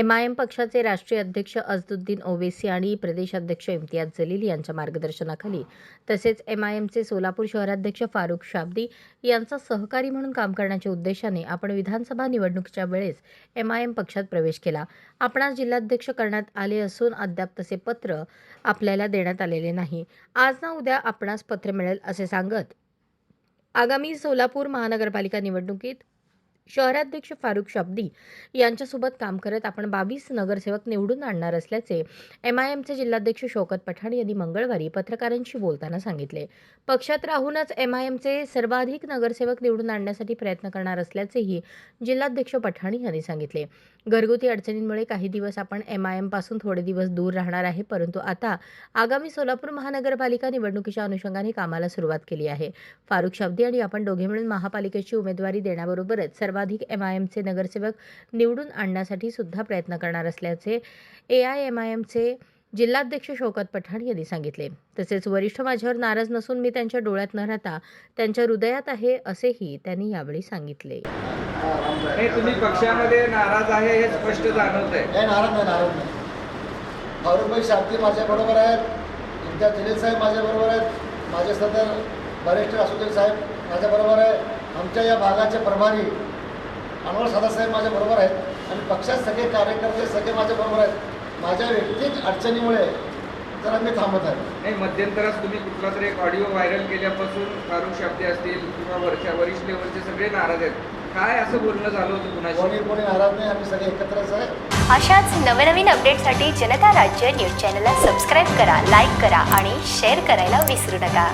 M I am पक्षाचे राष्ट्रीय अध्यक्ष अजदुद्दीन ओवेसी आणि प्रदेशाध्यक्ष इम्तियाज जलील यांच्या मार्गदर्शनाखाली तसेच एम आय एमचे सोलापूर शहराध्यक्ष फारुख शाब्दी यांचा सहकारी म्हणून काम करण्याच्या उद्देशाने आपण विधानसभा निवडणुकीच्या वेळेस एम आय एम पक्षात प्रवेश केला. आपणास जिल्हाध्यक्ष करण्यात आले असून अद्याप तसे पत्र आपल्याला देण्यात आलेले नाही. आज ना उद्या आपणास पत्र मिळेल असे सांगत आगामी सोलापूर महानगरपालिका निवडणुकीत शहराध्यक्ष फारुख शब्दी यांच्यासोबत काम करत आपण बावीस नगरसेवक निवडून आणणार असल्याचे एम आय एमचे जिल्हाध्यक्ष शौकत पठाण यांनी मंगळवारी पत्रकारांशी बोलताना सांगितले. पक्षात राहूनच एम आय एमचे सर्वाधिक नगरसेवक निवडून आणण्यासाठी प्रयत्न करणार असल्याचेही जिल्हाध्यक्ष पठाण यांनी सांगितले. घरगुती अडचणींमुळे काही दिवस आपण एम आय एमपासून थोडे दिवस दूर राहणार आहे परंतु आता आगामी सोलापूर महानगरपालिका निवडणुकीच्या अनुषंगाने कामाला सुरुवात केली आहे. फारुख शब्दी आणि आपण दोघे मिळून महापालिकेची उमेदवारी देण्याबरोबरच सर्व सर्वाधिक एम आय एमचे नगरसेवक निवडून आणण्यासाठी सुद्धा प्रयत्न करणार असल्याचे ए आय एम आय एमचे जिल्हाध्यक्ष शौकत पठाण यांनी सांगितले. तसेच वरिष्ठ माझ्यावर नाराज नसून मी त्यांच्या डोळ्यात न राहता त्यांच्या हृदयात आहे असेही त्यांनी यावेळी सांगितले. हे तुम्ही पक्षामध्ये नाराज आहे हे स्पष्ट जाणवत आहे नाही नाराज नाही नाराज नाही. फारुखभाई शाब्दी माझ्याबरोबर आहेत. इम्तियाज जलील साहेब माझ्याबरोबर आहेत. माझे सदर बरिष्ठ असुद्दीन साहेब माझ्याबरोबर आहे आमच्या या भागाचे प्रभारी अनवर सादासाहेब माझ्याबरोबर आहेत. आणि पक्षात सगळे कार्यकर्ते सगळे माझ्याबरोबर आहेत. माझ्या व्यक्तिक अडचणीमुळे जरा मी थांबत आहे. नाही मध्यंतरात तुम्ही कुठला तरी एक ऑडिओ व्हायरल केल्यापासून फारुख शाब्दी असतील किंवा वरच्या वरिष्ठ लेवलचे सगळे नाराज आहेत. काय असं बोलणं झालं होतं कोणी कुणाशी? कोणी नाराज नाही आम्ही सगळे एकत्रच आहे. अशाच नवनवीन अपडेटसाठी जनता राज्य न्यूज चॅनलला सबस्क्राईब करा लाईक करा आणि शेअर करायला विसरू नका.